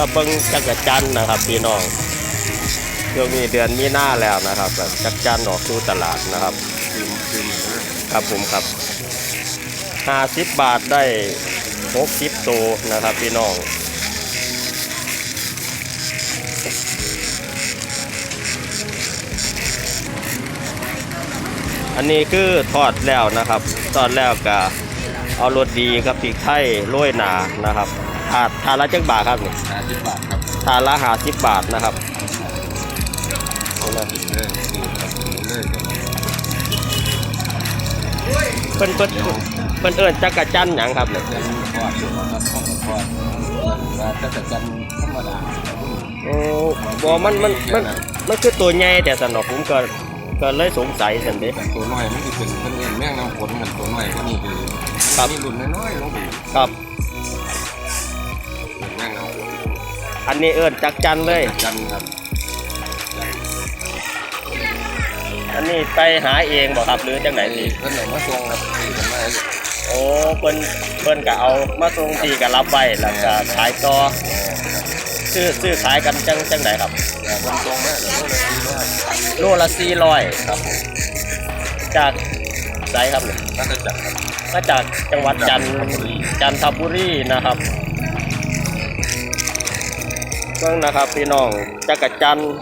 กับเบิ้งจักรจันนะครับ พี่น้องช่วงนี้เดือนมีหน้าแล้วนะครับจักรจันออกสู่ตลาดนะครับคือคือเหมือนนะครับผมครับห้าสิบบาทได้หกสิบตัวนะครับ พี่น้องอันนี้คือทอดแล้วนะครับ ทอดแล้วก็เอารสดีกับพริกไทยโรยหนานะครับ ถาดถาดละจักบาทครับนี่ห้าสิบบาทครับถาดละหาสิบบาทนะครับเอาละกินเลยกินครับกินเลยเพิ่นเพิ่นเพิ่นเอิ้นจักรจันทร์หยังครับเนี่ยจันทอดอยู่ครับทอดทอดแล้วก็จะจันธรรมดาโอ้บ่มันมันมันมันคือตัวใหญ่แต่สนอกผมก็ก็เลยสงสัยสันเด้แต่ตัวน้อยมันจะเป็นเพิ่นเองแม่งน้ำฝนกันตัวน้อยก็นี่คือครับนี่รุ่นน้อยๆลงไปครับ อันนี้เอิ้นจักรจันทร์เลย จันครับอันนี้ไปหาเองบ่ครับหรือจังไหนนี่เพิ่นเอามาส่งครับเพิ่นมาโอ้เพิ่นเพิ่นก็เอามาส่งที่ก็รับไว้แล้วก็ขายต่อซื้อซื้อขายกันจังจังไหนครับแต่เพิ่นส่งมาแล้วก็เลยดีมากโลละ400ครับผมจากไสครับเนี่ยน่าจะจัดครับมาจากจังหวัดจันทร์จันทบุรีนะครับ เบิ่งนะครับพี่น้องจักรจันทร์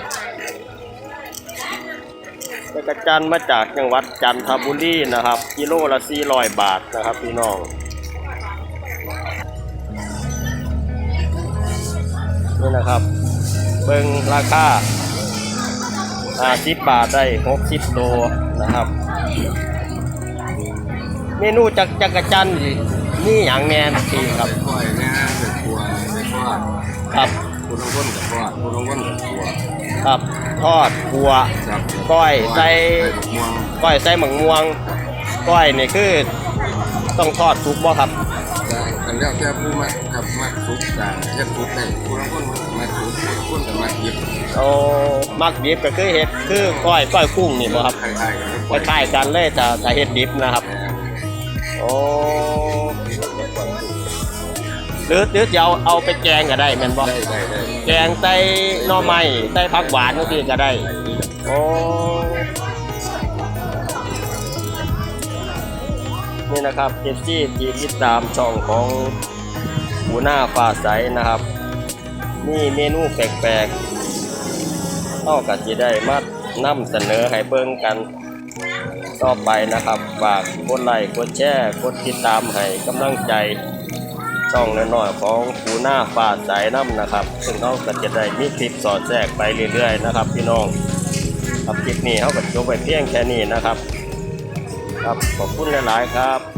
จักรจันทร์มาจากจังหวัดจันทบุรีนะครับ กิโลละ400บาทนะครับพี่น้องนี่นะครับ เบิ่งราคา50บาทได้60โลนะครับ เมนูจักจักรจันทร์นี่นี่อย่างแน่ทีครับก้อยเนี่ยเด็กตัวเด็กทอดครับ คุณต้องก้นกับทอดคุณต้องก้นกับตัวครับทอดบัว ครับก้อยใส่ม่วงก้อยใส่หมังม่วงก้อยนี่คือต้องทอดสุกบ่ครับแต่แล้วแค่ผู้มากับมาทุกต่างเฮ็ดทุกได้คุณต้องก้นมาทุกคุณกับมาหยิบโอ้มักดิบก็คือเห็ดคือก้อยก้อยกุ้งนี่บ่ครับคล้ายๆกันคล้ายๆกันเลยแต่แต่เห็ดดิบนะครับ โอ้ หรือหรือจะเอาเอาไปแกงก็ได้แม่นบ่ได้ได้ได้แกงใส่หน่อไม้ใส่ผักหวานจังซี่ก็ได้โอ้นี่นะครับเจสซี่ที่ติดตามช่องของหูหน้าฟ้าใสนะครับนี่เมนูแปลกๆเท่ากับที่ได้มานำเสนอให้เบิ่งกันต่อไปนะครับฝากกดไลค์กดแชร์กดติดตามให้กำลังใจ ช่องน้อยๆของคูหน้าฟ้าใสน้ำนะครับ ซึ่งเขาก็จะได้มีคลิปสอดแทรกไปเรื่อยๆนะครับ พี่น้องครับคลิปนี้เขาก็จบไปเพียงแค่นี้นะครับ ครับขอบคุณหลายๆครับ